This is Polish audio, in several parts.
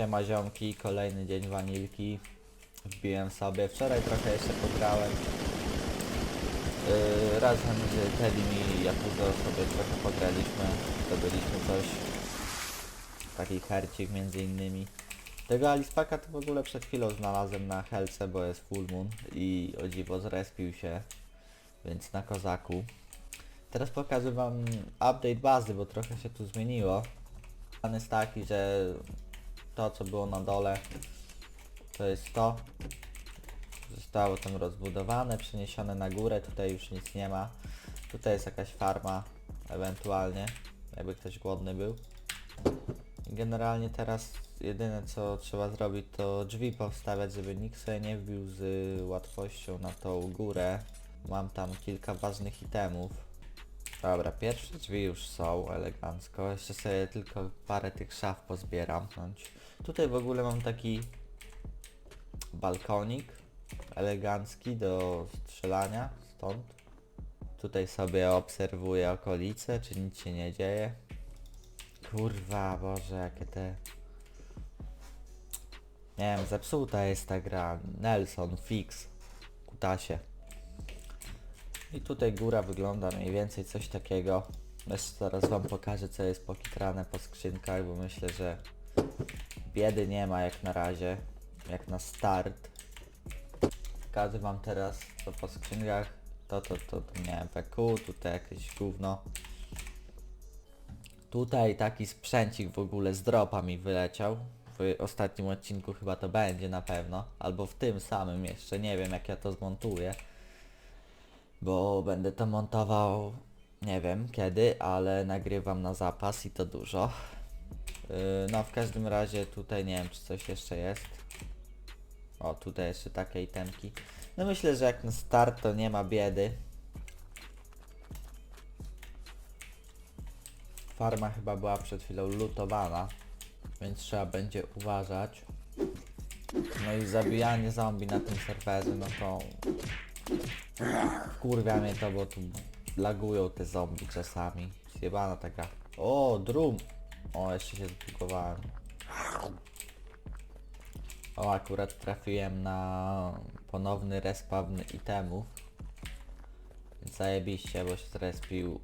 Siema ziomki, kolejny dzień wanilki. Wbiłem sobie, wczoraj trochę jeszcze pograłem. Yy, razem z Teddy i Yakuzo sobie trochę pograliśmy. Zdobyliśmy coś. Taki hercik między innymi. Tego Alispaka to w ogóle przed chwilą znalazłem na helce, bo jest full moon i o dziwo zrespił się. Więc na kozaku. Teraz pokażę wam update bazy, bo trochę się tu zmieniło. Plan jest taki, że to co było na dole to jest to. Zostało tam rozbudowane, przeniesione na górę, tutaj już nic nie ma. Tutaj jest jakaś farma, ewentualnie, jakby ktoś głodny był. Generalnie teraz jedyne co trzeba zrobić to drzwi powstawiać, żeby nikt sobie nie wbił z łatwością na tą górę. Mam tam kilka ważnych itemów. Dobra, pierwsze drzwi już są elegancko. Jeszcze sobie tylko parę tych szaf pozbieram. Tutaj w ogóle mam taki balkonik elegancki do strzelania stąd. Tutaj sobie obserwuję okolice, czy nic się nie dzieje. Kurwa, Boże, jakie te... Nie wiem, zepsuta jest ta gra. Nelson, fix, kutasie. I tutaj góra wygląda mniej więcej coś takiego. Jeszcze zaraz wam pokażę co jest pokitrane po skrzynkach, bo myślę, że biedy nie ma jak na razie, jak na start. Pokażę wam teraz co po skrzynkach. To, to, to, to nie PQ, tutaj jakieś gówno. Tutaj taki sprzęcik w ogóle z dropa mi wyleciał. W ostatnim odcinku chyba to będzie na pewno. Albo w tym samym jeszcze, nie wiem jak ja to zmontuję bo będę to montował nie wiem kiedy, ale nagrywam na zapas i to dużo. Yy, no w każdym razie tutaj nie wiem czy coś jeszcze jest. O tutaj jeszcze takie itemki. No myślę, że jak na start to nie ma biedy. Farma chyba była przed chwilą lutowana, więc trzeba będzie uważać. No i zabijanie zombie na tym serwerze, no to Kurwia mnie to, bo tu lagują te zombie czasami. Zjebana taka. O, drum! O, jeszcze się zbugowałem. O, akurat trafiłem na ponowny respawn itemów. Więc zajebiście, bo się zrespił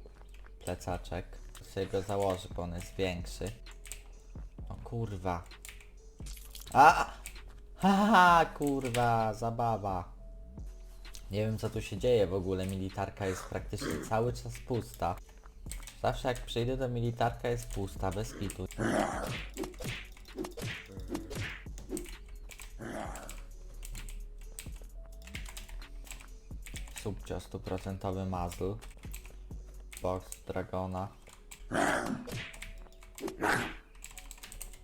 plecaczek. Sobie go założę, bo on jest większy. O kurwa. A! Haha, kurwa, zabawa. Nie wiem co tu się dzieje w ogóle, militarka jest praktycznie cały czas pusta. Zawsze jak przyjdę do militarka jest pusta, bez kitu. Subcio 100% muzzle. Box dragona.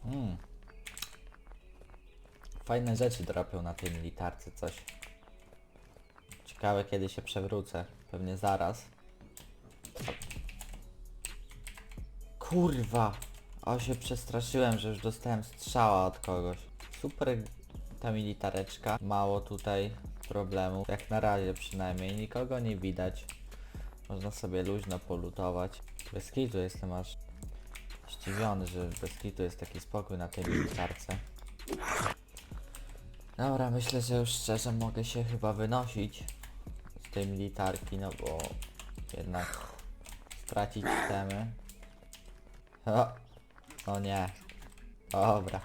Hmm. Fajne rzeczy dropią na tej militarce, coś. Ciekawe kiedy się przewrócę. Pewnie zaraz. Kurwa! O się przestraszyłem, że już dostałem strzała od kogoś. Super ta militareczka. Mało tutaj problemów. Jak na razie przynajmniej. Nikogo nie widać. Można sobie luźno polutować. Bez kitu jestem aż zdziwiony, że bez kitu jest taki spokój na tej militarce. Dobra, myślę, że już szczerze mogę się chyba wynosić tej militarki, no bo jednak stracić temy. O, o nie. Dobra.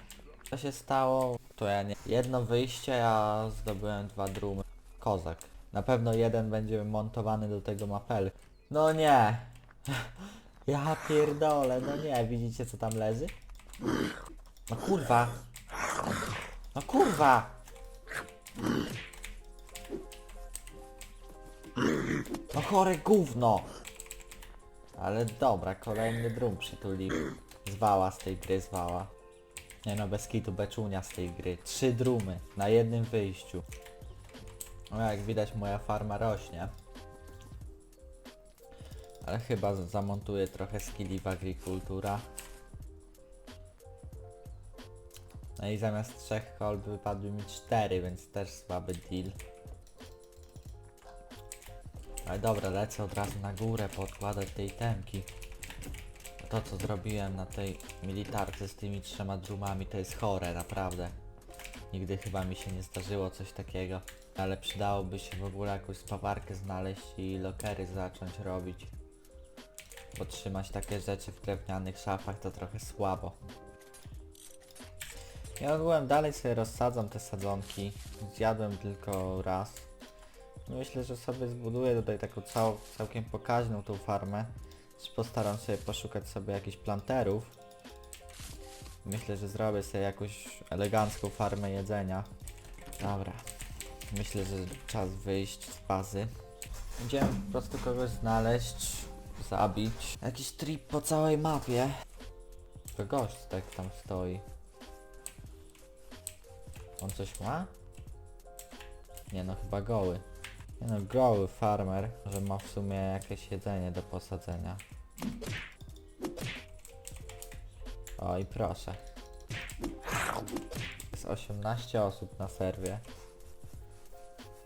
Co się stało? To ja nie. Jedno wyjście, a zdobyłem dwa drumy. Kozak. Na pewno jeden będzie montowany do tego mapel. No nie. Ja pierdolę, no nie. Widzicie co tam leży? No kurwa. No kurwa. No chore gówno! Ale dobra, kolejny drum przytulił. Zwała z tej gry, zwała. Nie no, bez kitu beczunia z tej gry. Trzy drumy na jednym wyjściu. No jak widać moja farma rośnie. Ale chyba zamontuję trochę skilli w agrikultura. No i zamiast trzech kolb wypadły mi cztery, więc też słaby deal. Ale dobra, lecę od razu na górę podkładać tej temki. To co zrobiłem na tej militarce z tymi trzema drumami to jest chore, naprawdę. Nigdy chyba mi się nie zdarzyło coś takiego. Ale przydałoby się w ogóle jakąś spawarkę znaleźć i lokery zacząć robić. Bo trzymać takie rzeczy w drewnianych szafach to trochę słabo. Ja ogółem dalej sobie rozsadzam te sadzonki. Zjadłem tylko raz. Myślę, że sobie zbuduję tutaj taką cał, całkiem pokaźną tą farmę. Postaram się poszukać sobie jakichś planterów. Myślę, że zrobię sobie jakąś elegancką farmę jedzenia. Dobra. Myślę, że czas wyjść z bazy. Idziemy po prostu kogoś znaleźć, zabić. Jakiś trip po całej mapie. To gość tak tam stoi. On coś ma? Nie no, chyba goły. No, goły farmer, że ma w sumie jakieś jedzenie do posadzenia. O i proszę. Jest 18 osób na serwie.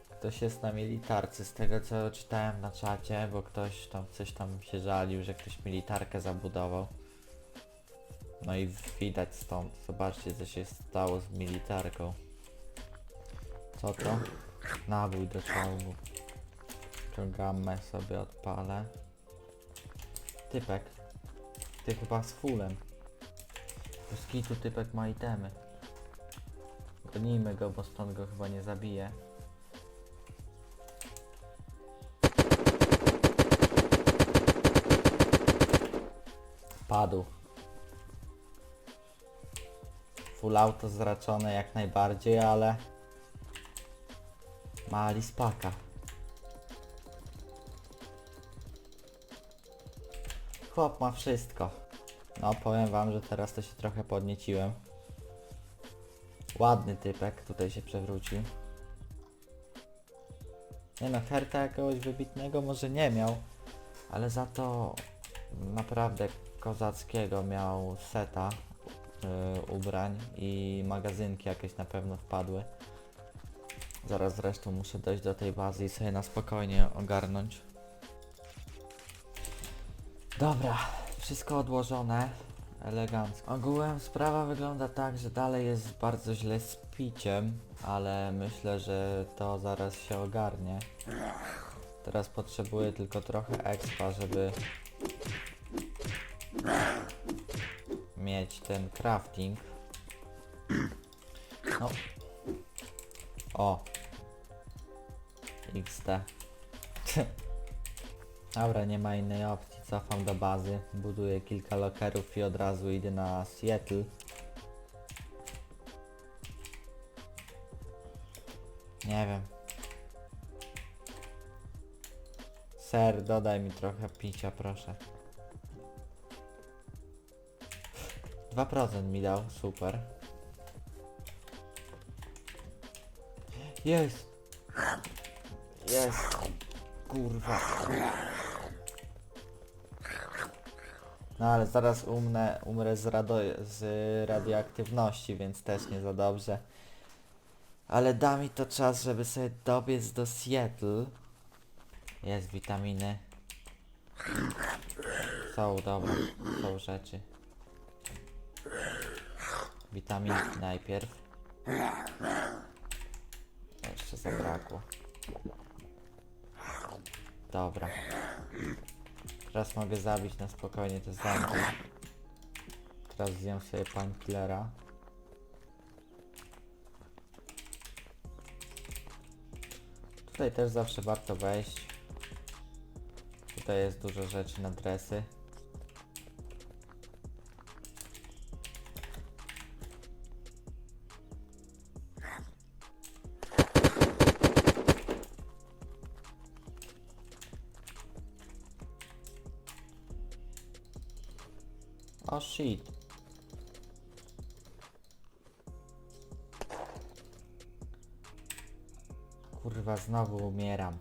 Ktoś jest na militarce, z tego co czytałem na czacie, bo ktoś tam coś tam się żalił, że ktoś militarkę zabudował. No i widać stąd, zobaczcie co się stało z militarką. Co to? Nabój do czołgu. Ciągamę sobie odpalę. Typek. Ty chyba z fullem. Bez kitu typek ma itemy. Gonijmy go, bo stąd go chyba nie zabije. Padł. Full auto zraczone jak najbardziej, ale... Ma lispaka. Chłop ma wszystko. No powiem wam, że teraz to się trochę podnieciłem. Ładny typek tutaj się przewrócił. Nie no, herta jakiegoś wybitnego może nie miał, ale za to naprawdę kozackiego miał seta y, ubrań i magazynki jakieś na pewno wpadły. Zaraz zresztą muszę dojść do tej bazy i sobie na spokojnie ogarnąć. Dobra, wszystko odłożone. Elegancko. Ogółem sprawa wygląda tak, że dalej jest bardzo źle z piciem, ale myślę, że to zaraz się ogarnie. Teraz potrzebuję tylko trochę expa, żeby mieć ten crafting. No. O. XD. Dobra, nie ma innej opcji. Cofam do bazy, buduję kilka lokerów i od razu idę na Seattle. Nie wiem. Ser, dodaj mi trochę picia, proszę. 2% mi dał, super. Jest! Jest! Kurwa. No ale zaraz umnę, umrę z, rado, z radioaktywności, więc też nie za dobrze. Ale da mi to czas, żeby sobie dobiec do Seattle. Jest witaminy. Są, dobra, są rzeczy. Witaminki najpierw. Jeszcze zabrakło. Dobra. Teraz mogę zabić na spokojnie te zamki. Teraz zjem sobie painkillera. Tutaj też zawsze warto wejść. Tutaj jest dużo rzeczy na dresy. O shit. Kurwa, znowu umieram.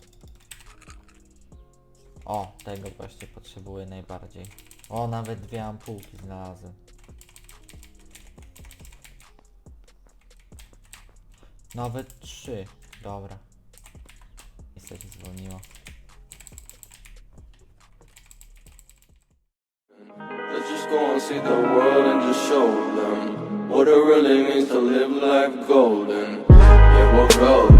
O, tego właśnie potrzebuję najbardziej. O, nawet dwie ampułki znalazłem. Nawet trzy. Dobra. Niestety zwolniło. see the world and just show them what it really means to live life golden. Yeah, we'll go.